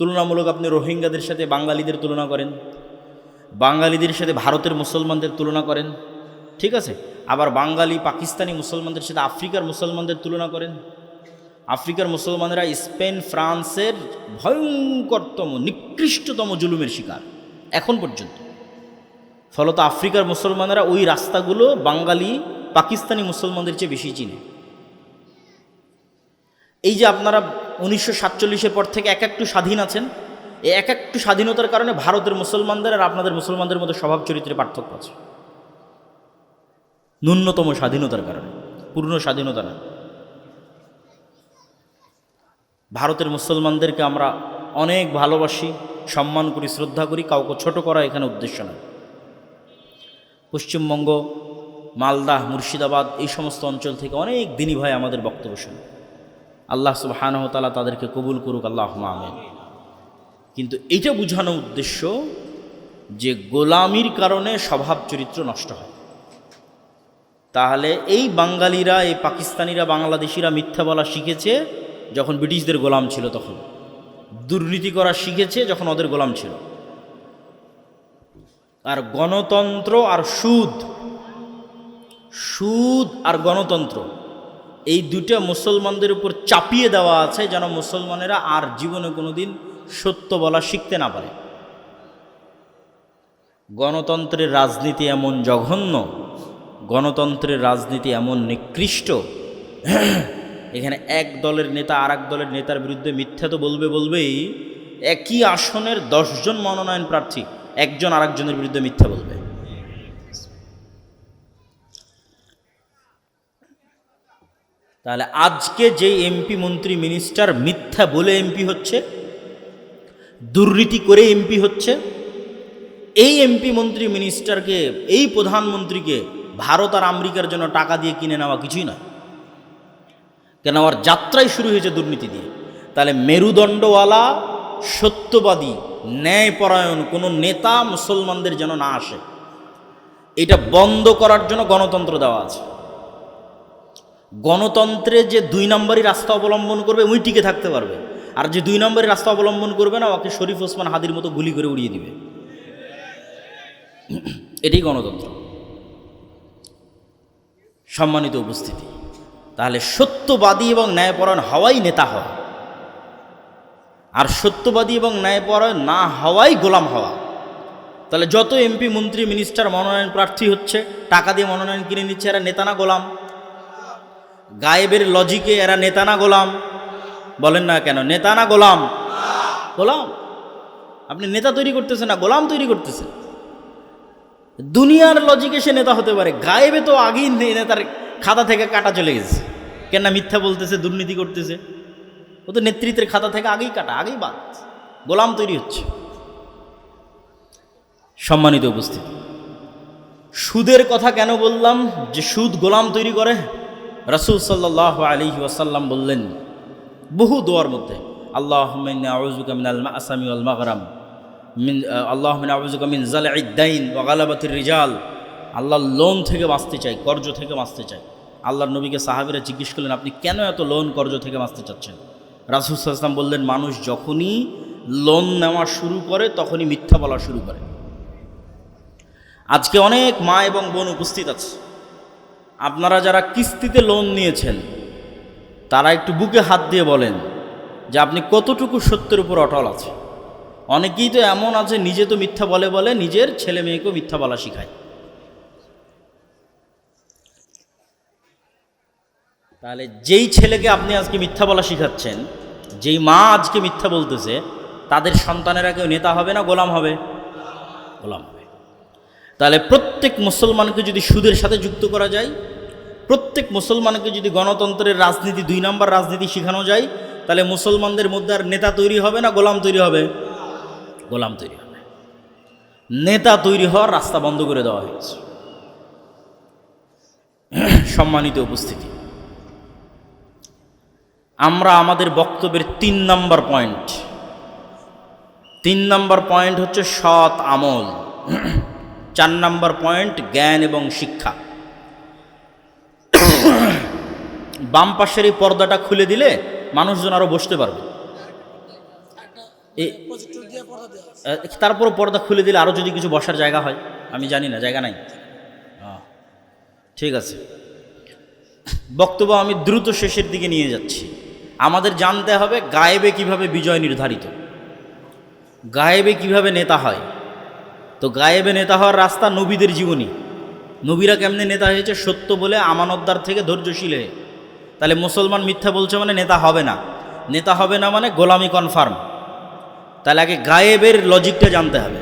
তুলনামূলক আপনি রোহিঙ্গাদের সাথে বাঙালিদের তুলনা করেন, বাঙালিদের সাথে ভারতের মুসলমানদের তুলনা করেন, ঠিক আছে? আবার বাঙালি, পাকিস্তানি মুসলমানদের সাথে আফ্রিকার মুসলমানদের তুলনা করেন। আফ্রিকার মুসলমানেরা স্পেন, ফ্রান্সের ভয়ঙ্করতম, নিকৃষ্টতম জুলুমের শিকার, এখন পর্যন্ত। ফলত আফ্রিকার মুসলমানেরা ওই রাস্তাগুলো বাঙালি, পাকিস্তানি মুসলমানদের চেয়ে বেশি চিনে। এই যে আপনারা উনিশশো সাতচল্লিশের পর থেকে এক একটু স্বাধীন আছেন। এই এক একটু স্বাধীনতার কারণে ভারতের মুসলমানদের আর আপনাদের মুসলমানদের মধ্যে স্বভাব চরিত্রে পার্থক্য আছে। ন্যূনতম স্বাধীনতার কারণে, পূর্ণ স্বাধীনতা না। ভারতের মুসলমানদেরকে আমরা অনেক ভালোবাসি, সম্মান করি, শ্রদ্ধা করি, কাউকে ছোট করা এখানে উদ্দেশ্য নয়। পশ্চিমবঙ্গ, মালদা, মুর্শিদাবাদ এই সমস্ত অঞ্চল থেকে অনেক দিনই ভাই আমাদের বক্তব্য শুনে। আল্লাহ সুবাহানহতালা তাদেরকে কবুল করুক আল্লাহ আমেন। কিন্তু এইটা বোঝানো উদ্দেশ্য যে গোলামির কারণে স্বভাব চরিত্র নষ্ট হয়। তাহলে এই বাঙালিরা, এই পাকিস্তানিরা, বাংলাদেশিরা মিথ্যা বলা শিখেছে যখন ব্রিটিশদের গোলাম ছিল তখন। দুর্নীতি করা শিখেছে যখন ওদের গোলাম ছিল। আর গণতন্ত্র আর সুদ সুদ আর গণতন্ত্র এই দুটো মুসলমানদের উপর চাপিয়ে দেওয়া আছে যেন মুসলমানেরা আর জীবনে কোনোদিন সত্য বলা শিখতে না পারে। গণতন্ত্রের রাজনীতি এমন জঘন্য, গণতন্ত্রের রাজনীতি এমন নিকৃষ্ট। এখানে এক দলের নেতা আর দলের নেতার বিরুদ্ধে মিথ্যা তো বলবে বলবেই, একই আসনের দশজন মনোনয়ন প্রার্থী, একজন আরেকজনের বিরুদ্ধে মিথ্যা বলবে। তাহলে আজকে যে এমপি মন্ত্রী মিনিস্টার মিথ্যা বলে এমপি হচ্ছে, দুর্নীতি করে এমপি হচ্ছে, এই এমপি মন্ত্রী মিনিস্টারকে এই প্রধানমন্ত্রীকে ভারত আর আমেরিকার জন্য টাকা দিয়ে কিনে নেওয়া কিছুই নয়। কেন আমার যাত্রাই শুরু হয়েছে দুর্নীতি দিয়ে। তাহলে মেরুদণ্ডওয়ালা, সত্যবাদী, ন্যায়পরায়ণ কোনো নেতা মুসলমানদের যেন না আসে, এটা বন্ধ করার জন্য গণতন্ত্র দেওয়া আছে। গণতন্ত্রে যে দুই নম্বরই রাস্তা অবলম্বন করবে ওই টিকে থাকতে পারবে। আর যে দুই নম্বরই রাস্তা অবলম্বন করবে না, ওকে শরীফ ওসমান হাদির মতো গুলি করে উড়িয়ে দিবে। এটাই গণতন্ত্র। সম্মানিত উপস্থিতি, তাহলে সত্যবাদী এবং ন্যায়পরায়ণ হওয়াই নেতা হওয়া। আর সত্যবাদী এবং ন্যায়পরায়ণ না হওয়াই গোলাম হওয়া। তাহলে যত এমপি, মন্ত্রী মিনিস্টার মনোনয়ন প্রার্থী হচ্ছে, টাকা দিয়ে মনোনয়ন কিনে নিচ্ছে, এরা নেতা না গোলাম? গায়েবের লজিকে এরা নেতা না গোলাম? বলেন না কেন? নেতা না গোলাম? গোলাম। আপনি নেতা তৈরি করতেছেন না, গোলাম তৈরি করতেছেন। দুনিয়ার লজিকে সে নেতা হতে পারে। গায়েবে তো আগেই নে- নেতার খাতা থেকে কাটা চলে গেছে। কেন মিথ্যা বলতেছে, দুর্নীতি করতেছে। ও তো নেতৃত্বের খাতা থেকে আগেই কাটা, আগেই বাদ। গোলাম তৈরি হচ্ছে। সম্মানিত উপস্থিতি। সুদের কথা কেন বললাম? যে সুদ গোলাম তৈরি করে রসুল সাল্লাহ আলী ওয়াসাল্লাম বললেন, বহু দোয়ার মধ্যে আল্লাহ আসামি আল মাগরাম, মিন আল্লাহ আউজুকা মিন জাল ইদ্দাইন ওয়াগালাবাতির রিজাল আল্লাহ লোন থেকে বাঁচতে চাই, কর্জ থেকে বাঁচতে চাই। আল্লাহর নবীকে সাহাবিরা জিজ্ঞেস করলেন, আপনি কেন এত লোন, কর্জ থেকে বাঁচতে চাচ্ছেন? রাসুল সাল্লাম বললেন, মানুষ যখনই লোন নেওয়া শুরু করে, তখনই মিথ্যা বলা শুরু করে। আজকে অনেক মা এবং বোন উপস্থিত আছে। আপনারা যারা কিস্তিতে লোন নিয়েছেন, তারা একটু বুকে হাত দিয়ে বলেন যে আপনি কতটুকু সত্যের উপর অটল আছে অনেকেই তো এমন আছে, নিজে তো মিথ্যা বলে বলে, নিজের ছেলে মেয়েকেও মিথ্যা বলা শিখায়। তাহলে যেই ছেলেকে আপনি আজকে মিথ্যা বলা শিখাচ্ছেন, যেই মা আজকে মিথ্যা বলতেছে, তাদের সন্তানেরা কেউ নেতা হবে না গোলাম হবে? গোলাম হবে। তাহলে প্রত্যেক মুসলমানকে যদি সুদের সাথে যুক্ত করা যায় প্রত্যেক মুসলমানকে যদি গণতন্ত্রের রাজনীতি, দুই নম্বর রাজনীতি শেখানো যায়, তাহলে মুসলমানদের মধ্যে আর নেতা তৈরি হবে না গোলাম তৈরি হবে? গোলাম তৈরি হবে। নেতা তৈরি হওয়ার রাস্তা বন্ধ করে দেওয়া হয়েছে। সম্মানিত উপস্থিতি, আমরা আমাদের বক্তব্যের তিন নম্বর পয়েন্ট। তিন নম্বর পয়েন্ট হচ্ছে সৎ আমল। চার নম্বর পয়েন্ট জ্ঞান এবং শিক্ষা। বাম পাশের এই পর্দাটা খুলে দিলে মানুষজন আরও বসতে পারবে। দিয়ে পর্দা খুলে দিলে আরও যদি কিছু বসার জায়গা হয়, আমি জানি না, জায়গা নাই। ঠিক আছে। বক্তব্য আমি দ্রুত শেষের দিকে নিয়ে যাচ্ছি। আমাদের জানতে হবে গায়েবে কীভাবে বিজয় নির্ধারিত। গায়েবে কীভাবে নেতা হয়। তো গায়েবে নেতা হওয়ার রাস্তা নবীদের জীবনী। নবীরা কেমনে নেতা হয়েছে সত্য বলে আমানতদার থেকে ধৈর্যশীল হয়ে। তাহলে মুসলমান মিথ্যা বলছে মানে নেতা হবে না। নেতা হবে না মানে গোলামি কনফার্ম তাহলে আগে গায়েবের লজিকটা জানতে হবে।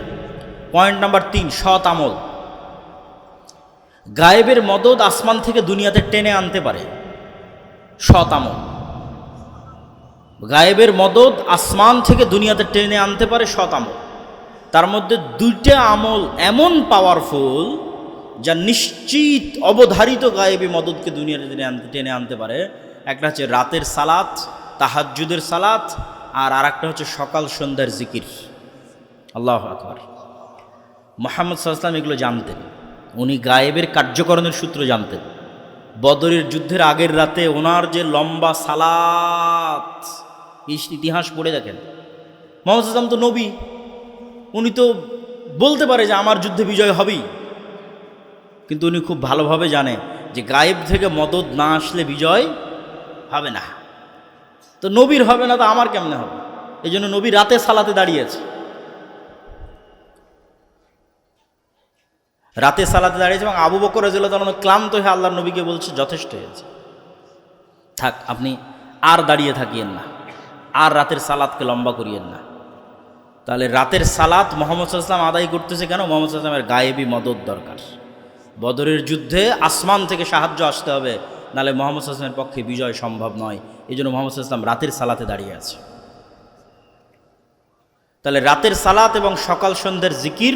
পয়েন্ট নাম্বার তিন, সৎ আমল। গায়েবের মদত আসমান থেকে দুনিয়াতে টেনে আনতে পারে। সৎ আমল। গায়েবের মদত আসমান থেকে দুনিয়াতে টেনে আনতে পারে সৎ আমল। তার মধ্যে দুইটা আমল এমন পাওয়ারফুল যা নিশ্চিত অবধারিত গায়েবী মদতকে টেনে আনতে টেনে আনতে পারে। একটা হচ্ছে রাতের সালাত, তাহাজ্জুদের সালাত, আর আরেকটা হচ্ছে সকাল সন্ধ্যার জিকির। আল্লাহ আকবর। মোহাম্মদ সাল্লাম এগুলো জানতেন। উনি গায়েবের কার্যকরণের সূত্র জানতেন। বদরের যুদ্ধের আগের রাতে ওনার যে লম্বা সালাত ইতিহাস পড়ে দেখেন। মোহাম্মদ সাল্লাম তো নবী। উনি তো বলতে পারে যে আমার যুদ্ধে বিজয় হবেই। কিন্তু উনি খুব ভালোভাবে জানে যে গায়েব থেকে মদত না আসলে বিজয় হবে না। তো নবীর হবে না তো আমার কেমনে হবে? এই জন্য নবী রাতে সালাতে দাঁড়িয়েছে রাতে সালাতে দাঁড়িয়েছে এবং আবু বকর রাজিল্লাহ তাআলা ক্লান্ত হয়ে আল্লাহর নবীকে বলছে, যথেষ্ট হয়েছে। থাক, আপনি আর দাঁড়িয়ে থাকিয়েন না। আর রাতের সালাদকে লম্বা করিয়েন না। তাহলে রাতের সালাত মোহাম্মদ সাল্লাম আদায় করতেছে কেন? মোহাম্মদ সাল্লামের গায়েবী মদত দরকার। বদরের যুদ্ধে আসমান থেকে সাহায্য আসতে হবে নাহলে মোহাম্মদ সাল্লামের পক্ষে বিজয় সম্ভব নয়। এই জন্য মোহাম্মদ সাল্লাম রাতের সালাতে দাঁড়িয়ে আছে। তাহলে রাতের সালাত এবং সকাল সন্ধ্যের জিকির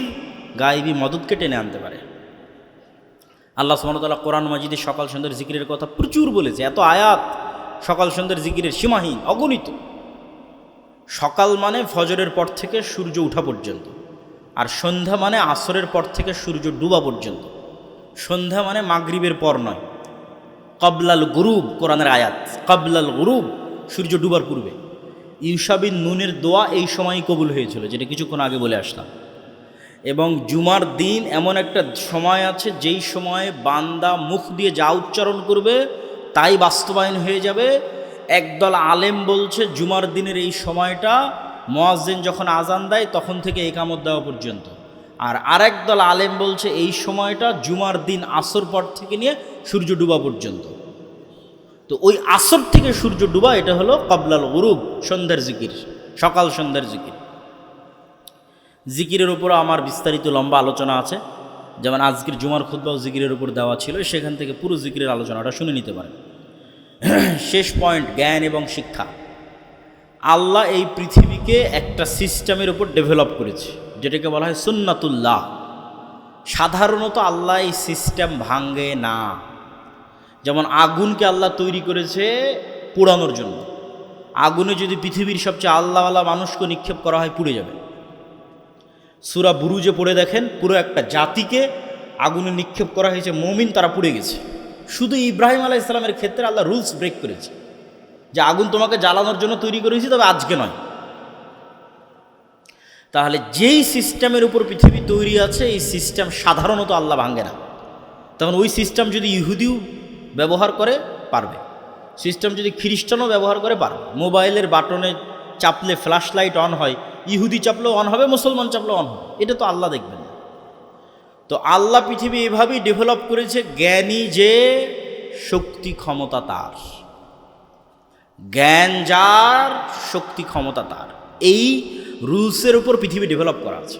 গায়েবী মদতকে টেনে আনতে পারে। আল্লাহ সুমতলা কোরআন মাজিদে সকাল সন্ধ্যের জিকিরের কথা প্রচুর বলেছে, এত আয়াত সকাল সন্ধ্যের জিকিরের সীমাহীন, অগণিত। সকাল মানে ফজরের পর থেকে সূর্য ওঠা পর্যন্ত, আর সন্ধ্যা মানে আসরের পর থেকে সূর্য ডুবা পর্যন্ত। সন্ধ্যা মানে মাগরিবের পর নয়। কবলাল গুরুব, কোরআনের আয়াত। কবলাল গুরুব, সূর্য ডুবার পূর্বে। ইউসাবিন নুনের দোয়া এই সময়ই কবুল হয়েছিল, যেটা কিছুক্ষণ আগে বলে আসলাম। এবং জুমার দিন এমন একটা সময় আছে, যেই সময়ে বান্দা মুখ দিয়ে যা উচ্চারণ করবে, তাই বাস্তবায়ন হয়ে যাবে। একদল আলেম বলছে, জুমার দিনের এই সময়টা মোয়াজ্জেন যখন আজান দেয়, তখন থেকে একামত দেওয়া পর্যন্ত। আর আরেক দল আলেম বলছে, এই সময়টা জুমার দিন আসর পর থেকে নিয়ে সূর্য ডুবা পর্যন্ত। তো ওই আসর থেকে সূর্য ডুবা, এটা হলো কবলাল গরুব, সন্ধ্যার জিকির, সকাল সন্ধ্যার জিকির। জিকিরের উপরও আমার বিস্তারিত লম্বা আলোচনা আছে। যেমন আজকের জুমার খুদ্বাও জিকিরের উপর দেওয়া ছিল, সেখান থেকে পুরো জিকিরের আলোচনাটা শুনে নিতে পারেন। শেষ পয়েন্ট, জ্ঞান এবং শিক্ষা। আল্লাহ এই পৃথিবীকে একটা সিস্টেমের উপর ডেভেলপ করেছে। যেটাকে বলা হয় সুন্নাতুল্লাহ। সাধারণত আল্লাহ এই সিস্টেম ভাঙ্গে না। যেমন আগুনকে আল্লাহ তৈরি করেছে পোড়ানোর জন্য। আগুনে যদি পৃথিবীর সবচেয়ে আল্লাহওয়ালা মানুষকে নিক্ষেপ করা হয়, পুড়ে যাবে। সুরা বুরুজে পড়ে দেখেন, পুরো একটা জাতিকে আগুনে নিক্ষেপ করা হয়েছে, মমিন তারা পুড়ে গেছে। শুধু ইব্রাহিম আলাহ ইসলামের ক্ষেত্রে আল্লাহ রুলস ব্রেক করেছে। যে আগুন তোমাকে জ্বালানোর জন্য তৈরি করেছি, তবে আজকে নয়। তাহলে যেই সিস্টেমের উপর পৃথিবী তৈরি আছে, এই সিস্টেম সাধারণত আল্লাহ ভাঙে না। তখন ওই সিস্টেম যদি ইহুদিও ব্যবহার করে, পারবে। সিস্টেম যদি খ্রিস্টানও ব্যবহার করে, পারবে। মোবাইলের বাটনে চাপলে ফ্ল্যাশ লাইট অন হয়, ইহুদি চাপলেও অন হবে, মুসলমান চাপলেও অন হবে। এটা তো আল্লাহ দেখবেন না। তো আল্লাহ পৃথিবী এভাবেই ডেভেলপ করেছে, জ্ঞানী যে শক্তি ক্ষমতা তার। জ্ঞান যার, শক্তি ক্ষমতা তার। এই রুলসের উপর পৃথিবী ডেভেলপ করা আছে।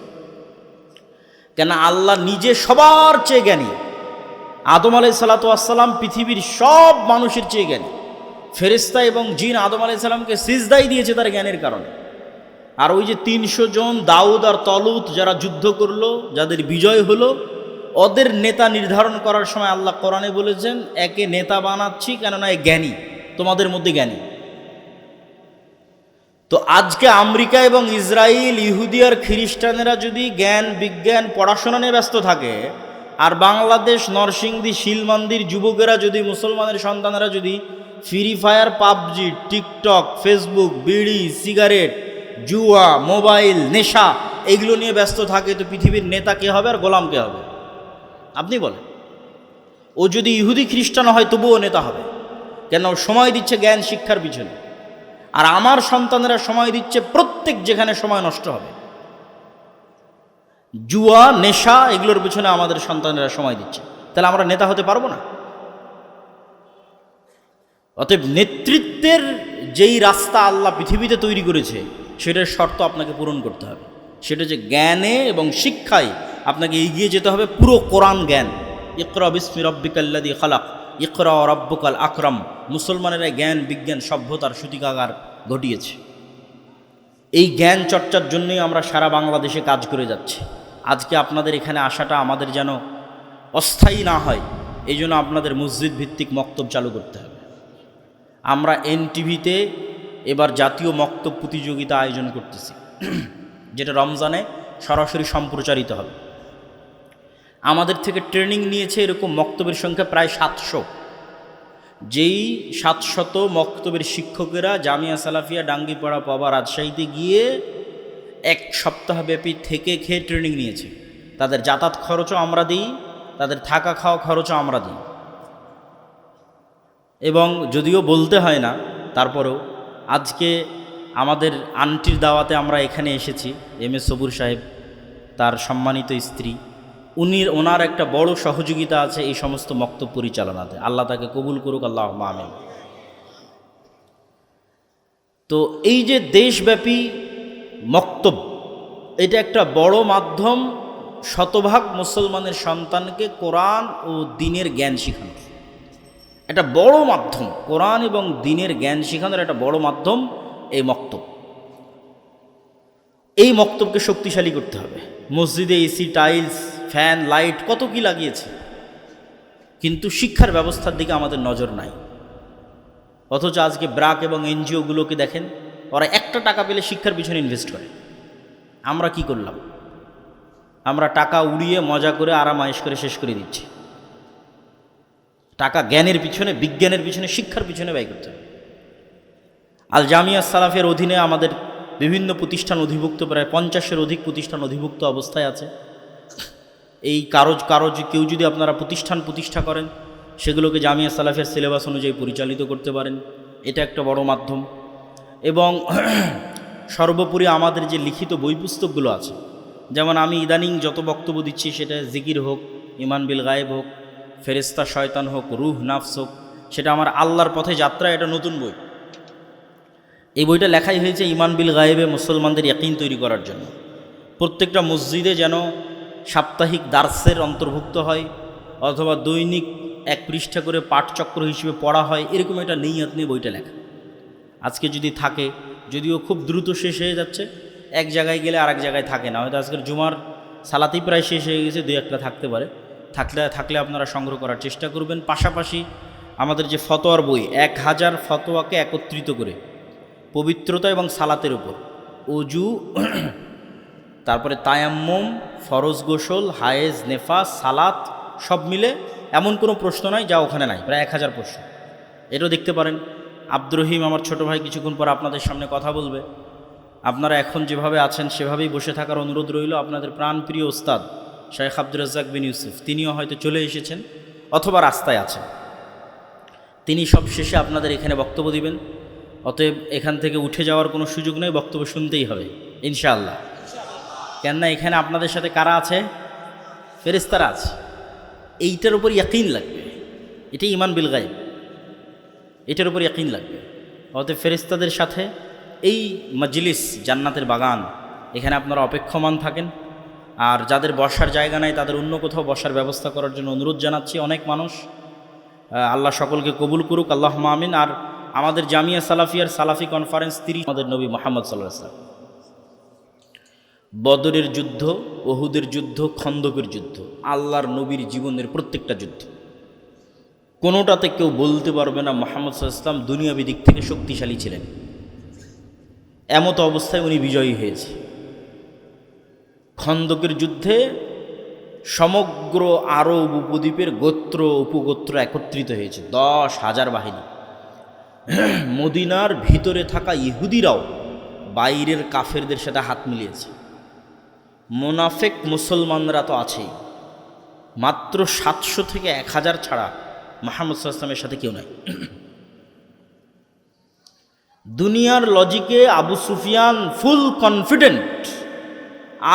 কেন আল্লাহ নিজে সবার চেয়ে জ্ঞানী। আদম আলাই সালাতাম পৃথিবীর সব মানুষের চেয়ে জ্ঞানী। ফেরিস্তা এবং জিন আদম আলাই সাল্লামকে সিজদাই দিয়েছে তার জ্ঞানের কারণে। আর ওই যে তিনশো জন দাউদ আর তলুত যারা যুদ্ধ করল, যাদের বিজয় হলো, ওদের নেতা নির্ধারণ করার সময় আল্লাহ কোরআনে বলেছেন, একে নেতা বানাচ্ছি কেননা এ জ্ঞানী, তোমাদের মধ্যে জ্ঞানী। তো আজকে আমেরিকা এবং ইসরায়েল ইহুদি আর খ্রিস্টানেরা যদি জ্ঞান, বিজ্ঞান, পড়াশোনা নিয়ে ব্যস্ত থাকে, আর বাংলাদেশ, নরসিংদী, শিলমন্দির যুবকেরা যদি, মুসলমানের সন্তানেরা যদি free fire PUBG, TikTok, Facebook, বিড়ি, সিগারেট, জুয়া, মোবাইল, নেশা, এগুলো নিয়ে ব্যস্ত থাকে, তো পৃথিবীর নেতা কে হবে আর গোলাম কে হবে? আপনি বলেন। ও যদি ইহুদি খ্রিস্টান হয়, তবুও নেতা হবে। কেন? সময় দিচ্ছে জ্ঞান, শিক্ষার পিছনে। আর আমার সন্তানেরা সময় দিচ্ছে প্রত্যেক যেখানে সময় নষ্ট হবে। জুয়া, নেশা, এগুলোর পিছনে আমাদের সন্তানেরা সময় দিচ্ছে। তাহলে আমরা নেতা হতে পারব না? অতএব নেতৃত্বের যেই রাস্তা আল্লাহ পৃথিবীতে তৈরি করেছে, সেটার শর্ত আপনাকে পূরণ করতে হবে। সেটা যে জ্ঞানে এবং শিক্ষায় আপনাকে এগিয়ে যেতে হবে, পুরো কোরআন জ্ঞান। ইকরা বিস্মি রব্বিকাল্লাদি খালাক। ইকরা রব্বকাল আকরাম। মুসলমানেরা জ্ঞান, বিজ্ঞান, সভ্যতার সূতিকাগার ঘটিয়েছে। এই জ্ঞান চর্চার জন্যই আমরা সারা বাংলাদেশে কাজ করে যাচ্ছি। আজকে আপনাদের এখানে আসাটা আমাদের যেন অস্থায়ী না হয় এই জন্য আপনাদের মসজিদ ভিত্তিক মক্তব চালু করতে হবে। আমরা এনটিভিতে এবার জাতীয় মক্তব প্রতিযোগিতা আয়োজন করতেছি। যেটা রমজানে সরাসরি সম্প্রচারিত হবে। আমাদের থেকে ট্রেনিং নিয়েছে এরকম মক্তবের সংখ্যা প্রায় সাতশো। যেই সাতশত মক্তবের শিক্ষকেরা জামিয়া সালাফিয়া ডাঙ্গিপাড়া পাবা রাজশাহীতে গিয়ে এক সপ্তাহব্যাপী থেকে খেয়ে ট্রেনিং নিয়েছে। তাদের যাতায়াত খরচও আমরা দিই, তাদের থাকা খাওয়া খরচও আমরা দিই। এবং যদিও বলতে হয় না, তারপরেও আজকে আমাদের আন্টির দাওয়াতে আমরা এখানে এসেছি, এম এস সবুর সাহেব, তার সম্মানিত স্ত্রী। উনি, ওনার একটা বড় সহযোগিতা আছে এই সমস্ত মক্তব পরিচালনাতে। আল্লাহ তাকে কবুল করুক আল্লাহ আমিন। তো এই যে দেশব্যাপী মক্তব, এটা একটা বড় মাধ্যম শতভাগ মুসলমানের সন্তানকে কোরআন ও দিনের জ্ঞান শেখানো। একটা বড় মাধ্যম, কোরআন এবং দিনের জ্ঞান শেখানোর একটা বড় মাধ্যম এই মক্তব। এই মক্তবকে শক্তিশালী করতে হবে। মসজিদে এসি, টাইলস ফ্যান, লাইট, কত কি লাগিয়েছে। কিন্তু শিক্ষার ব্যবস্থার দিকে আমাদের নজর নাই। অথচ আজকে ব্রাক এবং এনজিওগুলোকে দেখেন, ওরা একটা টাকা পেলে শিক্ষার পিছনে ইনভেস্ট করে। আমরা কি করলাম? আমরা টাকা উড়িয়ে মজা করে আরাম আয়েস করে শেষ করে দিচ্ছি। টাকা জ্ঞানের পিছনে, বিজ্ঞানের পিছনে, শিক্ষার পিছনে ব্যয় করতে হবে। আল জামিয়া সালাফের অধীনে আমাদের বিভিন্ন প্রতিষ্ঠান অধিভুক্ত, প্রায় পঞ্চাশের অধিক প্রতিষ্ঠান অধিভুক্ত অবস্থায় আছে। এই কারজ কারজ কেউ যদি আপনারা প্রতিষ্ঠান প্রতিষ্ঠা করেন, সেগুলোকে জামিয়া সালাফের সিলেবাস অনুযায়ী পরিচালিত করতে পারেন। এটা একটা বড় মাধ্যম। এবং সর্বোপরি আমাদের যে লিখিত বই পুস্তকগুলো আছে, যেমন আমি ইদানিং যত বক্তব্য দিচ্ছি, সেটা জিকির হোক, ইমান বিল গায়েব হোক ফেরেস্তা শয়তান হোক, রুহ নাফস হোক, সেটা আমার আল্লাহর পথে যাত্রা, এটা নতুন বই। এই বইটা লেখাই হয়েছে ইমান বিল গায়েবে মুসলমানদের ইয়াকিন তৈরি করার জন্য। প্রত্যেকটা মসজিদে যেন সাপ্তাহিক দার্সের অন্তর্ভুক্ত হয় অথবা দৈনিক এক পৃষ্ঠা করে পাঠচক্র হিসেবে পড়া হয়, এরকম একটা নেইয়াত নিয়ে বইটা লেখা। আজকে যদি থাকে, যদিও খুব দ্রুত শেষ হয়ে যাচ্ছে, এক জায়গায় গেলে আরেক জায়গায় থাকে না। হয়তো আজকের জুমার সালাতেই প্রায় শেষ হয়ে গেছে, দুই একটা থাকতে পারে। থাকলে থাকলে আপনারা সংগ্রহ করার চেষ্টা করবেন। পাশাপাশি আমাদের যে ফতোয়ার বই, এক হাজার ফতোয়াকে একত্রিত করে পবিত্রতা এবং সালাতের উপর, অজু, তারপরে তায়াম্মুম ফরজ গোসল, হায়েজ, নেফাস, সালাত, সব মিলে এমন কোনো প্রশ্ন নাই যা ওখানে নাই, প্রায় এক হাজার প্রশ্ন। এটাও দেখতে পারেন। আব্দুর রহিম আমার ছোট ভাই কিছুক্ষণ পর আপনাদের সামনে কথা বলবে। আপনারা এখন যেভাবে আছেন, সেভাবেই বসে থাকার অনুরোধ রইল আপনাদের প্রাণপ্রিয় ওস্তাদ শেখ আব্দুর রাজ্জাক বিন ইউসুফ। তিনিও হয়তো চলে এসেছেন অথবা রাস্তায় আছেন। তিনি সব শেষে আপনাদের এখানে বক্তব্য দিবেন। অতএব এখান থেকে উঠে যাওয়ার কোনো সুযোগ নেই, বক্তব্য শুনতেই হবে, ইনশাআল্লাহ। কেননা এখানে আপনাদের সাথে কারা আছে? ফেরেস্তারা আছে। এইটার উপর ইয়াকিন লাগবে। এটাই ইমান বিল গাইব এটার উপর ইয়াকিন লাগবে। অতএব ফেরেস্তাদের সাথে এই মজলিস, জান্নাতের বাগান, এখানে আপনারা অপেক্ষমান থাকেন। আর যাদের বসার জায়গা নাই, তাদের অন্য কোথাও বসার ব্যবস্থা করার জন্য অনুরোধ জানাচ্ছি অনেক মানুষ। আল্লাহ সকলকে কবুল করুক আল্লাহ মামিন আর আমাদের জামিয়া সালাফিয়ার সালাফি কনফারেন্স তিরিশ আমাদের নবী মোহাম্মদ সাল্লাহ সাল্লাম বদরের যুদ্ধ ওহুদের যুদ্ধ, খন্দকের যুদ্ধ, আল্লাহর নবীর জীবনের প্রত্যেকটা যুদ্ধ। কোনোটাতে কেউ বলতে পারবে না মোহাম্মদ সাল্লাম দুনিয়াবি দিক থেকে শক্তিশালী ছিলেন। এমত অবস্থায় উনি বিজয়ী হয়েছে। খন্দকের যুদ্ধে সমগ্র আরব উপদ্বীপের গোত্র উপগোত্র একত্রিত হয়েছে, দশ হাজার বাহিনী। মদিনার ভিতরে থাকা ইহুদিরাও বাইরের কাফেরদের সাথে হাত মিলিয়েছে। মোনাফেক মুসলমানরা তো আছেই। মাত্র সাতশো থেকে এক হাজার ছাড়া মাহমুদ সাল্লামের সাথে কেউ নাই। দুনিয়ার লজিকে আবু সুফিয়ান ফুল কনফিডেন্ট,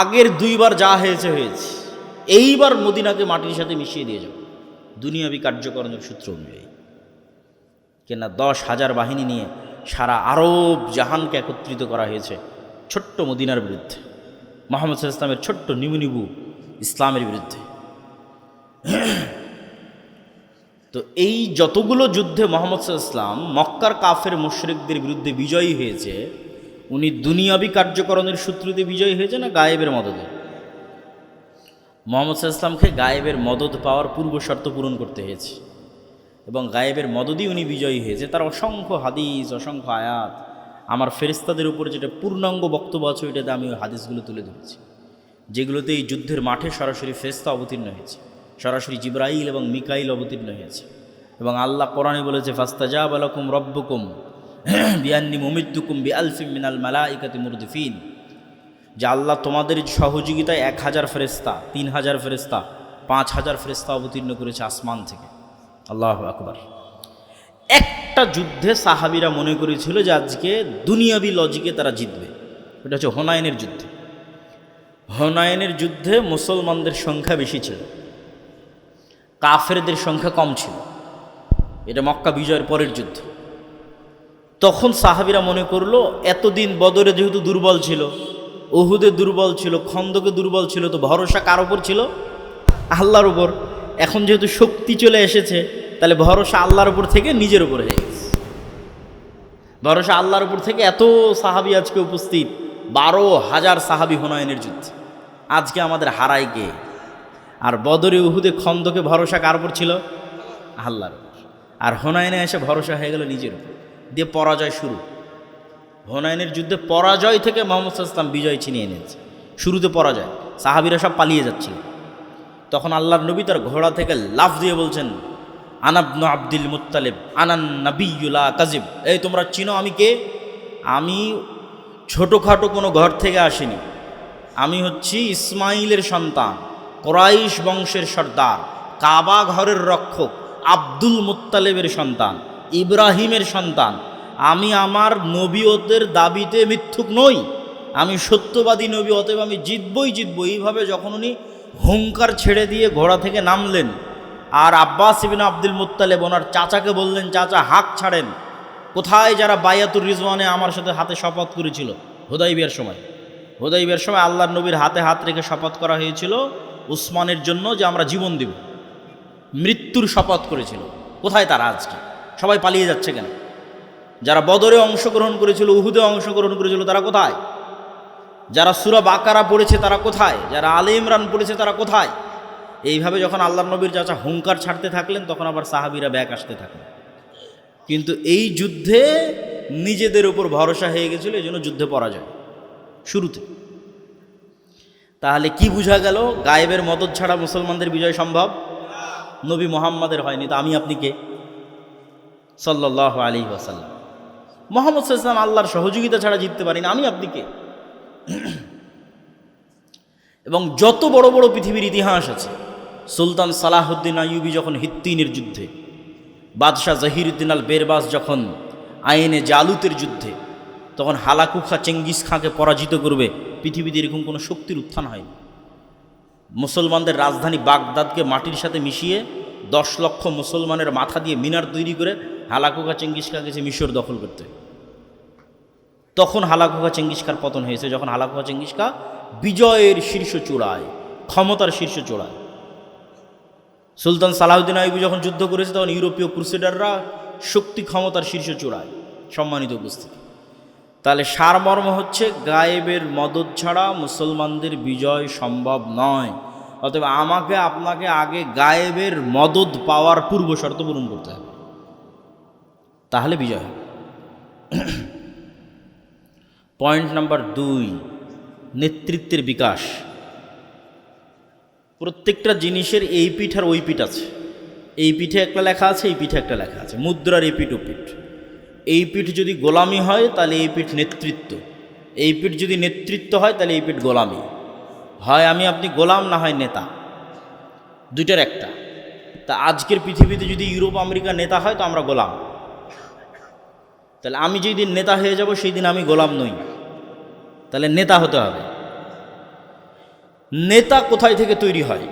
আগের দুইবার যা হয়েছে হয়েছে, এইবার মদিনাকে মাটির সাথে মিশিয়ে দিয়ে যাও দুনিয়াবি কার্যকরণের সূত্র অনুযায়ী। কেনা দশ হাজার বাহিনী নিয়ে সারা আরব জাহানকে একত্রিত করা হয়েছে ছোট্ট মদিনার বিরুদ্ধে। মোহাম্মদ ইসলামের ছোট্ট নিবু ইসলামের বিরুদ্ধে। তো এই যতগুলো যুদ্ধে মোহাম্মদ ইসলাম মক্কার কাফের মুশরিকদের বিরুদ্ধে বিজয়ী হয়েছে, উনি দুনিয়াবি কার্যকরণের সূত্রতে বিজয়ী হয়েছে না গায়েবের মদদে? মোহাম্মদ ইসলামকে গায়েবের মদত পাওয়ার পূর্ব শর্ত পূরণ করতে হয়েছে এবং গায়েবের মদতই উনি বিজয়ী হয়েছে। তার অসংখ্য হাদিস, অসংখ্য আয়াত আমার ফেরিস্তাদের উপর যেটা পূর্ণাঙ্গ বক্তব্য আছে, ওইটাতে আমি ওই হাদিসগুলো তুলে ধরেছি। যেগুলোতে এই যুদ্ধের মাঠে সরাসরি ফেস্তা অবতীর্ণ হয়েছে। সরাসরি জিব্রাইল এবং মিকাইল অবতীর্ণ হয়েছে। এবং আল্লাহ কোরআনে বলেছে ফাস্তাজা বালাকুম রব্বকুম বিয়ান্নি মুমিদ্দুকুম বি আলফিম মিনাল মালাইকাতি মুরদিফিন। যে আল্লাহ তোমাদের সহযোগিতায় এক হাজার ফেরেস্তা তিন হাজার ফেরেস্তা পাঁচ হাজার ফেরেস্তা অবতীর্ণ করেছে আসমান থেকে। আল্লাহ আকবার। একটা যুদ্ধে সাহাবিরা মনে করেছিল যে আজকে দুনিয়াবি লজিকে তারা জিতবে। এটা হচ্ছে হোনায়নের যুদ্ধ। হোনায়নের যুদ্ধে মুসলমানদের সংখ্যা বেশি ছিল। কাফেরদের সংখ্যা কম ছিল। এটা মক্কা বিজয়ের পরের যুদ্ধ। তখন সাহাবিরা মনে করল, এতদিন বদরে যেহেতু দুর্বল ছিল ওহুদে দুর্বল ছিল, খন্দকে দুর্বল ছিল, তো ভরসা কার ওপর ছিল? আল্লাহর ওপর এখন যেহেতু শক্তি চলে এসেছে তাহলে ভরসা আল্লাহর উপর থেকে নিজের উপর হয়ে গেছে। ভরসা আল্লাহর উপর থেকে এত সাহাবি আজকে উপস্থিত, বারো হাজার সাহাবি হুনায়নের যুদ্ধে। আজকে আমাদের হারাই কে? আর বদরে উহুদে খন্দকে ভরসা কার উপর ছিল? আল্লাহর উপর। আর হোনায়নে এসে ভরসা হয়ে গেল নিজের উপর। দিয়ে পরাজয় শুরু। হোনায়নের যুদ্ধে পরাজয় থেকে মোহাম্মদ ইসলাম বিজয় ছিনিয়ে এনেছে। শুরুতে পরাজয়। সাহাবিরা সব পালিয়ে যাচ্ছিল। তখন আল্লাহর নবী তার ঘোড়া থেকে লাফ দিয়ে বলছেন আনাবন আব্দুল মুত্তালিব আনান নবীলা কাজিব এই তোমরা চিনো আমি কে? আমি ছোটোখাটো কোনো ঘর থেকে আসিনি। আমি হচ্ছি ইসমাইলের সন্তান, কোরাইশ বংশের সর্দার, কাবা ঘরের রক্ষক, আব্দুল মুত্তালেবের সন্তান, ইব্রাহিমের সন্তান। আমি আমার নবীয়তের দাবিতে মিথ্যুক নই। আমি সত্যবাদী নবী, অতএব আমি জিতবই জিতবো এইভাবে যখন উনি হুঙ্কার ছেড়ে দিয়ে ঘোড়া থেকে নামলেন আর আব্বাস ইবিন আব্দুল মুত্তালেব ওনার চাচাকে বললেন, চাচা, হাঁক ছাড়েন। কোথায় যারা বায়াতুর রিজওয়ানে আমার সাথে হাতে শপথ করেছিল? হুদাইবিয়ার সময়। হুদাইবিয়ার সময় আল্লাহর নবীর হাতে হাত রেখে শপথ করা হয়েছিল উসমানের জন্য যে আমরা জীবন দেব। মৃত্যুর শপথ করেছিল। কোথায় তারা আজকে? সবাই পালিয়ে যাচ্ছে কেন? যারা বদরে অংশগ্রহণ করেছিল, উহুদে অংশগ্রহণ করেছিল, তারা কোথায়? যারা সুরা বাকারা পড়েছে, তারা কোথায়? যারা আলে ইমরান পড়েছে, তারা কোথায়? এইভাবে যখন আল্লাহ নবীর চাচা হুঙ্কার ছাড়তে থাকলেন, তখন আবার সাহাবিরা ব্যাক আসতে থাকলেন। কিন্তু এই যুদ্ধে নিজেদের উপর ভরসা হয়ে গেছিল, এই জন্য যুদ্ধে পরাজয়। শুরুতে। তাহলে কি বোঝা গেল, গায়েবের মদত ছাড়া মুসলমানদের বিজয় সম্ভব? নবী মোহাম্মদের হয়নি, তো আমি আপনি কে? সাল্লাহ আলী ওয়াসাল্লাম। মোহাম্মদ সাল্লাম আল্লাহর সহযোগিতা ছাড়া জিততে পারি না আমি আপনি কে? এবং যত বড় বড় পৃথিবীর ইতিহাস আছে সুলতান সালাহুদ্দিন আইয়ুবি যখন হিত্তিনের যুদ্ধে, বাদশাহ জহিরুদ্দিন আল বেরবাস যখন আইনে জালুতের যুদ্ধে, তখন হালাকুখা চেঙ্গিস খাঁকে পরাজিত করবে, পৃথিবীতে এরকম কোনো শক্তির উত্থান হয়নি। মুসলমানদের রাজধানী বাগদাদকে মাটির সাথে মিশিয়ে দশ লক্ষ মুসলমানের মাথা দিয়ে মিনার তৈরি করে হালাকুখা চেঙ্গিস খা গেছে মিশর দখল করতে। তখন হালাকুখা চেঙ্গিস খার পতন হয়েছে, যখন হালাকুখা চেঙ্গিস খা বিজয়ের শীর্ষ চূড়ায়, ক্ষমতার শীর্ষ চূড়ায়। সুলতান সালাহুদ্দিন আইবু যখন যুদ্ধ করেছে, তখন ইউরোপীয় ক্রুসেডাররা শক্তি ক্ষমতার শীর্ষ চূড়ায়, সম্মানিত উপস্থিতি। তাহলে সারমর্ম হচ্ছে গায়েবের মদত ছাড়া মুসলমানদের বিজয় সম্ভব নয়। অতএব আমাকে, আপনাকে আগে গায়েবের মদত পাওয়ার পূর্ব শর্ত পূরণ করতে হবে। তাহলে বিজয় পয়েন্ট নাম্বার দুই, নেতৃত্বের বিকাশ। প্রত্যেকটা জিনিসের এই পিঠ আর ওই পিঠ আছে। এই পিঠে একটা লেখা আছে, এই পিঠে একটা লেখা আছে। মুদ্রার এই পিঠ ও পিঠ। এই পিঠ যদি গোলামি হয়, তাহলে এই পিঠ নেতৃত্ব। এই পিঠ যদি নেতৃত্ব হয়, তাহলে এই পিঠ গোলামি। হয় আমি, আপনি গোলাম, না হয় নেতা। দুইটার একটা। তা আজকের পৃথিবীতে যদি ইউরোপ, আমেরিকা নেতা হয়, তো আমরা গোলাম। তাহলে আমি যেই দিন নেতা হয়ে যাব, সেই দিন আমি গোলাম নই। তাহলে নেতা হতে হবে। নেতা কোথায় থেকে তৈরি হয়?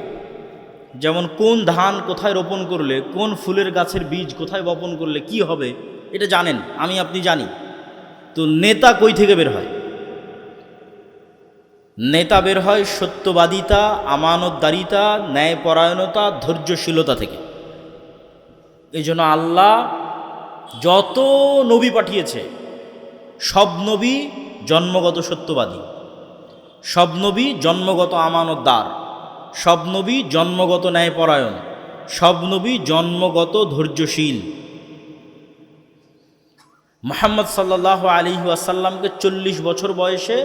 যেমন কোন ধান কোথায় রোপণ করলে, কোন ফুলের গাছের বীজ কোথায় বপন করলে কি হবে, এটা জানেন, আমি আপনি জানি। তো নেতা কই থেকে বের হয়? নেতা বের হয় সত্যবাদিতা, আমানতদারিতা, ন্যায়পরায়ণতা, ধৈর্যশীলতা থেকে। এই জন্য আল্লাহ যত নবী পাঠিয়েছে, সব নবী জন্মগত সত্যবাদী। সব নবী জন্মগত আমানতদার, সব নবী জন্মগত ন্যায়পরায়ণ, সব নবী জন্মগত ধৈর্যশীল। মোহাম্মদ সাল্লাহ আলী আসাল্লামকে চল্লিশ বছর বয়সে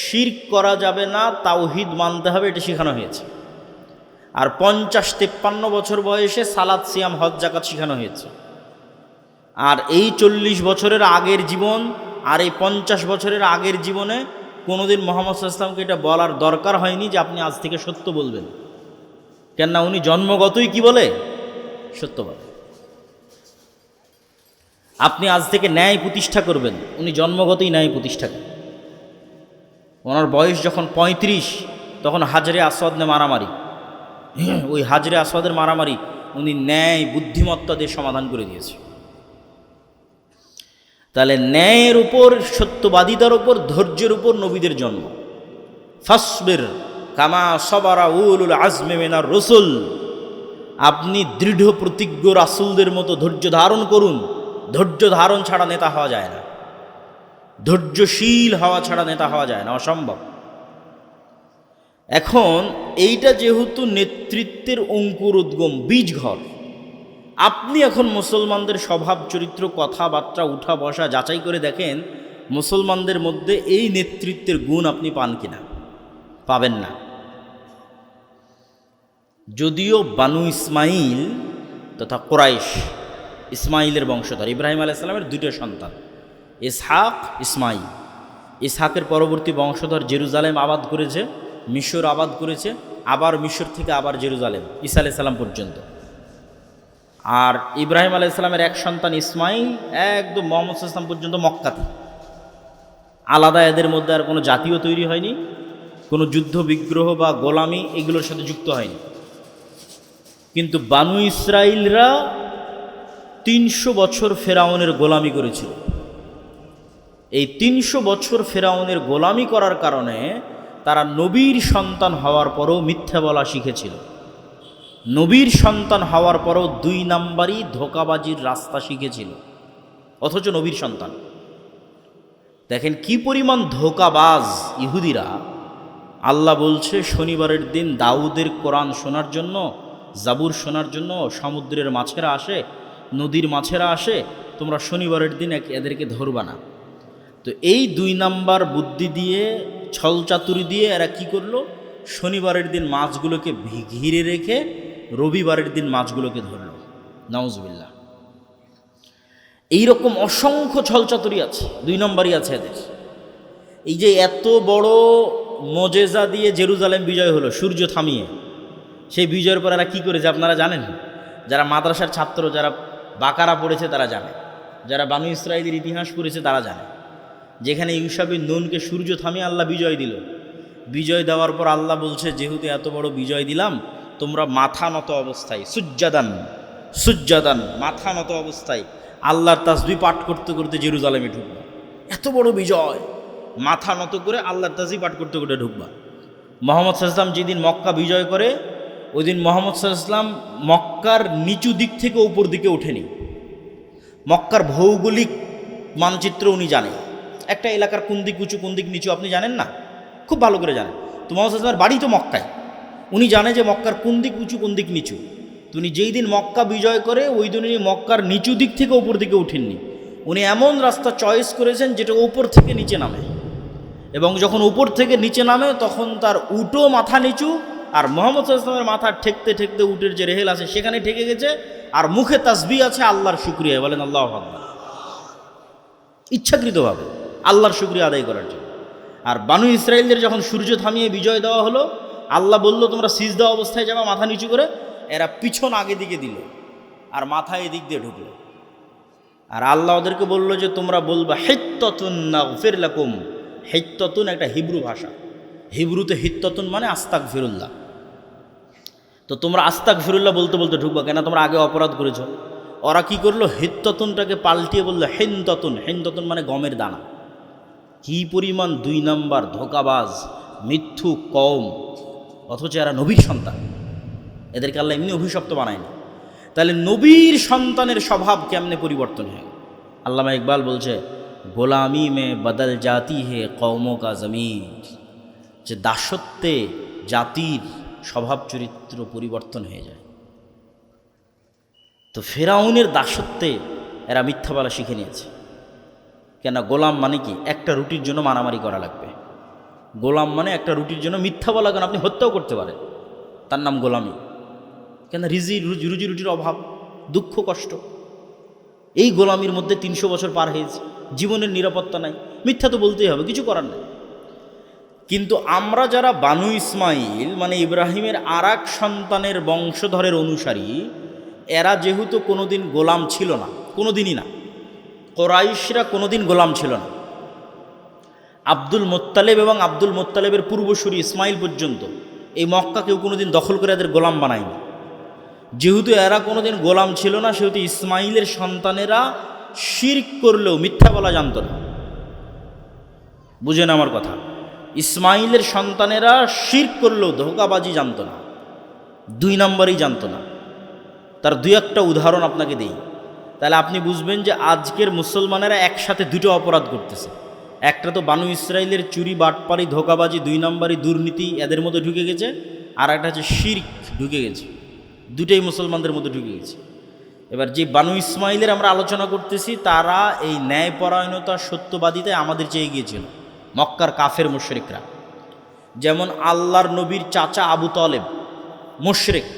শির্ক করা যাবে না, তাওহিদ মানতে হবে, এটা শেখানো হয়েছে। আর পঞ্চাশ তেপ্পান্ন বছর বয়সে সালাদ সিয়াম, হজ জাকাত শেখানো হয়েছে। আর এই চল্লিশ বছরের আগের জীবন আর এই পঞ্চাশ বছরের আগের জীবনে কোনোদিন মোহাম্মদ ইসলামকে এটা বলার দরকার হয়নি যে আপনি আজ থেকে সত্য বলবেন। কেননা উনি জন্মগতই কি বলে? সত্য বলে আপনি আজ থেকে ন্যায় প্রতিষ্ঠা করবেন। উনি জন্মগতই ন্যায় প্রতিষ্ঠা করেন। ওনার বয়স যখন পঁয়ত্রিশ, তখন হাজরে আসাদ নে মারামারি। ওই হাজরে আসাদের মারামারি উনি ন্যায় বুদ্ধিমত্তা দিয়ে সমাধান করে দিয়েছে। তাহলে ন্যায়ের উপর, সত্যবাদিতার উপর, ধৈর্যের উপর নবীদের জন্ম। ফাসবের কামা সবারা উল আজমে মেনার রসুল। আপনি দৃঢ়, প্রতিজ্ঞ রাসুলদের মতো ধৈর্য ধারণ করুন। ধৈর্য ধারণ ছাড়া নেতা হওয়া যায় না। ধৈর্যশীল হওয়া ছাড়া নেতা হওয়া যায় না, অসম্ভব। এখন এইটা যেহেতু নেতৃত্বের অঙ্কুর উদ্গম বীজ ঘর আপনি এখন মুসলমানদের স্বভাব, চরিত্র, কথাবার্তা, উঠা বসা যাচাই করে দেখেন, মুসলমানদের মধ্যে এই নেতৃত্বের গুণ আপনি পান কিনা? পাবেন না। যদিও বানু ইসমাইল তথা কোরাইশ ইসমাইলের বংশধর, ইব্রাহিম আলাইসালামের দুটো সন্তান, ইসহাক, ইসমাইল। ইসহাকের পরবর্তী বংশধর জেরুজালেম আবাদ করেছে, মিশর আবাদ করেছে, আবার মিশর থেকে আবার জেরুজালেম ইসা আলাইসাল্লাম পর্যন্ত। আর ইব্রাহিম আলাহ ইসলামের এক সন্তান ইসমাইল একদম মোহাম্মদ ইসলাম পর্যন্ত মক্কাতে। আলাদা এদের মধ্যে আর কোনো জাতীয় তৈরি হয়নি, কোনো যুদ্ধ বিগ্রহ বা গোলামি এগুলোর সাথে যুক্ত হয়নি। কিন্তু বানু ইসরায়েলরা তিনশো বছর ফেরাউনের গোলামি করেছিল। এই তিনশো বছর ফেরাউনের গোলামি করার কারণে তারা নবীর সন্তান হওয়ার পরও মিথ্যা বলা শিখেছিল। নবীর সন্তান হওয়ার পরও দুই নাম্বারই ধোকাবাজির রাস্তা শিখেছিল, অথচ নবীর সন্তান। দেখেন কি পরিমাণ ধোকাবাজ ইহুদিরা। আল্লাহ বলছে, শনিবারের দিন দাউদের কোরআন শোনার জন্য, জাবুর শোনার জন্য সমুদ্রের মাছেরা আসে, নদীর মাছেরা আসে, তোমরা শনিবারের দিন এক এদেরকে ধরবা না। তো এই দুই নাম্বার বুদ্ধি দিয়ে, ছলচাতুরি দিয়ে এরা কি করল? শনিবারের দিন মাছগুলোকে ঘিরে রেখে রবিবারের দিন মাছগুলোকে ধরলো। নাউজবিল্লা এইরকম অসংখ্য ছলচাতুরি আছে, দুই নম্বরই আছে এদের। এই যে এত বড় মজেজা দিয়ে জেরুজালেম বিজয় হলো, সূর্য থামিয়ে, সেই বিজয়ের পর এরা কী করেছে আপনারা জানেন? যারা মাদ্রাসার ছাত্র, যারা বাকারা পড়েছে তারা জানে। যারা বানু ইসরায়েলের ইতিহাস পড়েছে তারা জানে। যেখানে ইউসাবিন নুনকে সূর্য থামিয়ে আল্লাহ বিজয় দিল। বিজয় দেওয়ার পর আল্লাহ বলছে, যেহেতু এত বড় বিজয় দিলাম তোমরা মাথা নত অবস্থায়, সুজ্জাদান সুজ্জাদান, মাথা নত অবস্থায় আল্লাহর তাসবি পাঠ করতে করতে জেরুজালেমে ঢুকবা। এত বড় বিজয়। মাথা নত করে আল্লাহর তাসবি পাঠ করতে করতে ঢুকবা। মোহাম্মদ সাল্লাম যেদিন মক্কা বিজয় করে ওই দিন মোহাম্মদ সাল্লাম মক্কার নিচু দিক থেকে উপর দিকে ওঠেনি। মক্কার ভৌগোলিক মানচিত্র উনি জানেন একটা এলাকার কোন দিক উঁচু, কোন দিক নিচু আপনি জানেন না? খুব ভালো করে জানেন। তো মোহাম্মদ সাল্লামের বাড়ি তো মক্কায়। উনি জানে যে মক্কার কোন দিক উঁচু, কোন দিক নিচু। উনি যেই দিন মক্কা বিজয় করে, ওই দিন উনি মক্কার নিচু দিক থেকে উপর দিকে উঠেননি। উনি এমন রাস্তা চয়েস করেছেন যেটা উপর থেকে নিচে নামে। এবং যখন উপর থেকে নিচে নামে, তখন তার উটো মাথা নিচু, আর মোহাম্মদ ইসলামের মাথা ঠেকতে ঠেকতে উটের যে রেহেল আছে, সেখানে ঠেকে গেছে, আর মুখে তাসবি আছে আল্লাহর শুক্রিয়া। বলেন, আল্লাহ আকবার। ইচ্ছাকৃতভাবে আল্লাহর শুক্রিয়া আদায় করার জন্য। আর বানু ইসরায়েলদের যখন সূর্য থামিয়ে বিজয় দেওয়া হলো আল্লাহ বলল, তোমরা সিজ দেওয়া অবস্থায় যাবা, মাথা নিচু করে। এরা পিছন আগে দিকে দিল আর মাথা এদিক দিয়ে ঢুকলো। আর আল্লাহ ওদেরকে বলল যে, তোমরা বলবা, হেত্ততুন না ফিরলাকুম হেত্ততুন একটা হিব্রু ভাষা। হিব্রুতে হিত্ততুন মানে আস্তাক ফিরুল্লাহ তো তোমরা আস্তাক ফিরুল্লাহ বলতে বলতে ঢুকবা, কেন তোমরা আগে অপরাধ করেছ? ওরা কি করল? হিত্ততুনটাকে পাল্টিয়ে বলল হেনততুন হেনততুন মানে গমের দানা। কি পরিমাণ দুই নাম্বার ধোকাবাজ, মিথ্যু কম অথচ এরা নবীর সন্তান। এদেরকে আল্লাহ এমনি অভিশপ্ত বানায়নি। তাহলে নবীর সন্তানের স্বভাব কেমনে পরিবর্তন হয়? আল্লামা ইকবাল বলছে গোলামি মে বদল জাতি হে কৌমো কা জমির। যে দাসত্বে জাতির স্বভাব চরিত্র পরিবর্তন হয়ে যায়। তো ফেরাউনের দাসত্বে এরা মিথ্যা বলা শিখে নিয়েছে। কেন গোলাম মানে কি? একটা রুটির জন্য মারামারি করা লাগবে। গোলাম মানে একটা রুটির জন্য মিথ্যা বলা কেন আপনি হত্যাও করতে পারেন। তার নাম গোলামি। কেন রিজি রুজি রুটির অভাব, দুঃখ, কষ্ট। এই গোলামির মধ্যে তিনশো বছর পার হয়েছে। জীবনের নিরাপত্তা নাই। মিথ্যা তো বলতেই হবে, কিছু করার নেই। কিন্তু আমরা যারা বানু ইসমাইল মানে ইব্রাহিমের আর সন্তানের বংশধরের অনুসারী, এরা যেহেতু কোনোদিন গোলাম ছিল না, কোনোদিনই না। কোরাইশরা কোনোদিন গোলাম ছিল না। আব্দুল মোত্তালেব এবং আব্দুল মোত্তালেবের পূর্বসূরি ইসমাইল পর্যন্ত এই মক্কা কেউ কোনোদিন দখল করে এদের গোলাম বানায়নি। যেহেতু এরা কোনোদিন গোলাম ছিল না, সেহেতু ইসমাইলের সন্তানেরা শির্ক করলেও মিথ্যা বলা জানত না। বুঝেন আমার কথা, ইসমাইলের সন্তানেরা শির্ক করলেও ধোকাবাজি জানতো না, দুই নম্বরই জানতো না। তার দুই একটা উদাহরণ আপনাকে দিই। তাহলে আপনি বুঝবেন যে আজকের মুসলমানেরা একসাথে দুটো অপরাধ করতেছে। একটা তো বানু ইসরায়েলের চুরি, বাটপারি, ধোকাবাজি, দুই নম্বরই দুর্নীতি এদের মধ্যে ঢুকে গেছে, আর একটা হচ্ছে শির্ক ঢুকে গেছে। দুটোই মুসলমানদের মধ্যে ঢুকে গেছে। এবার যে বানু ইসমাইলের আমরা আলোচনা করতেছি, তারা এই ন্যায়পরায়ণতা, সত্যবাদিতায় আমাদের চেয়ে গিয়েছিল মক্কার কাফের মুশরিকরা। যেমন আল্লাহর নবীর চাচা আবু তলেব, মুশরিক,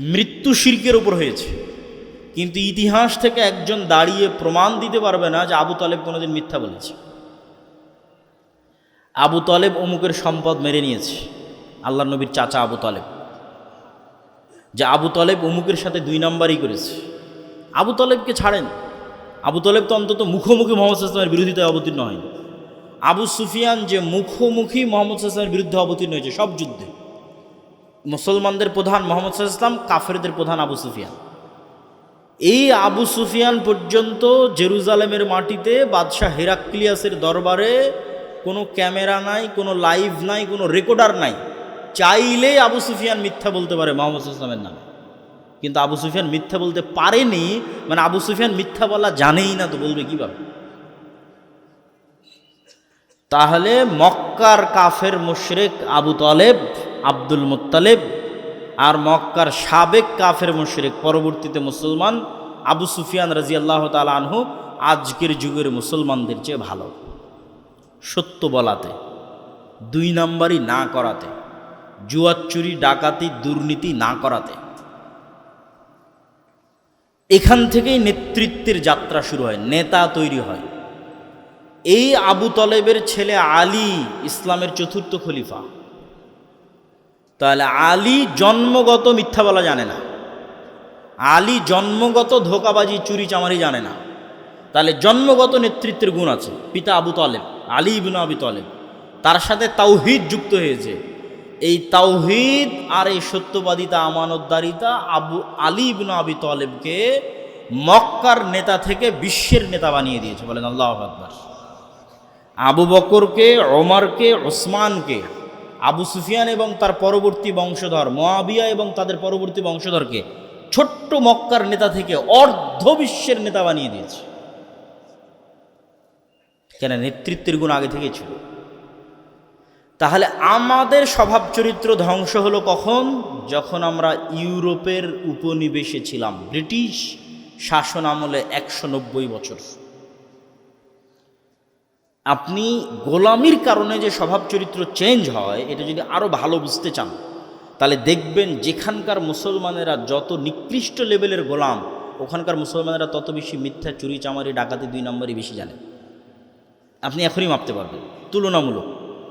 মৃত্যু শির্কের উপর হয়েছে। কিন্তু ইতিহাস থেকে একজন দাঁড়িয়ে প্রমাণ দিতে পারবে না যে আবু তলেব কোনোদিন মিথ্যা বলেছে। আবু তলেব অমুকের সম্পদ মেরে নিয়েছে। আল্লাহ নবীর চাচা আবু তলেব। যে আবু তলেব অমুকের সাথে দুই নম্বরই করেছে। আবু তলেবকে ছাড়েন। আবু তলেব তো অন্তত মুখোমুখি মোহাম্মদ ইসলামের বিরোধিতায় অবতীর্ণ হয়নি। আবু সুফিয়ান যে মুখোমুখি মোহাম্মদ ইসলামের বিরুদ্ধে অবতীর্ণ হয়েছে সব যুদ্ধে। মুসলমানদের প্রধান মোহাম্মদ ইসলাম কাফেরদের প্রধান আবু সুফিয়ান। এই আবু সুফিয়ান পর্যন্ত জেরুজালেমের মাটিতে বাদশাহ হেরাক্লিয়াসের দরবারে কোনো ক্যামেরা নাই, কোনো লাইভ নাই, কোনো রেকর্ডার নাই। চাইলেই আবু সুফিয়ান মিথ্যা বলতে পারে মোহাম্মদ ইসলামের নামে। কিন্তু আবু সুফিয়ান মিথ্যা বলতে পারেনি মানে আবু সুফিয়ান মিথ্যা বলা জানেই না, তো বলবে কীভাবে? তাহলে মক্কার কাফের মুশরেক আবু তলেব, আব্দুল মুত্তালেব আর মক্কার সাবেক কাফের মুশরেক, পরবর্তীতে মুসলমান আবু সুফিয়ান রাজি আল্লাহ তাল আনহু, আজকের যুগের মুসলমানদের চেয়ে ভালো। সত্য বলাতে, দুই নাম্বারই না করাতে জুয়াচুরি ডাকাতি, দুর্নীতি না করাতে। এখান থেকেই নেতৃত্বের যাত্রা শুরু হয়, নেতা তৈরি হয়। এই আবু তলেবের ছেলে আলী ইসলামের চতুর্থ খলিফা। তাহলে আলী জন্মগত মিথ্যা বলা জানে না। আলী জন্মগত ধোকাবাজি চুরি চামারি জানে না। তাহলে জন্মগত নেতৃত্বের গুণ আছে, পিতা আবু তলেব। আলী ইবিন আবি তলেব, তার সাথে তাওহিদ যুক্ত হয়েছে। এই তাওহিদ আর এই সত্যবাদিতা, আমানতদারিতা আবু আলী ইবিন আবি তলেবকে মক্কার নেতা থেকে বিশ্বের নেতা বানিয়ে দিয়েছে। বলেন আল্লাহ আকবর। আবু বকরকে, ওমরকে, ওসমানকে, আবু সুফিয়ান এবং তার পরবর্তী বংশধর মোয়াবিয়া এবং তাদের পরবর্তী বংশধরকে ছোট্ট মক্কার নেতা থেকে অর্ধ বিশ্বের নেতা বানিয়ে দিয়েছে। কেন নেতৃত্বের গুণ আগে থেকেই ছিল। তাহলে আমাদের স্বভাব চরিত্র ধ্বংস হলো কখন? যখন আমরা ইউরোপের উপনিবেশে ছিলাম, ব্রিটিশ শাসন আমলে একশো নব্বই বছর। আপনি গোলামির কারণে যে স্বভাব চরিত্র চেঞ্জ হয়, এটা যদি আরও ভালো বুঝতে চান, তাহলে দেখবেন যেখানকার মুসলমানেরা যত নিকৃষ্ট লেভেলের গোলাম, ওখানকার মুসলমানেরা তত বেশি মিথ্যা, চুরি, চামারি, ডাকাতি দুই নম্বরই বেশি জানে। আপনি এখনই মাপতে পারবেন। তুলনামূলক।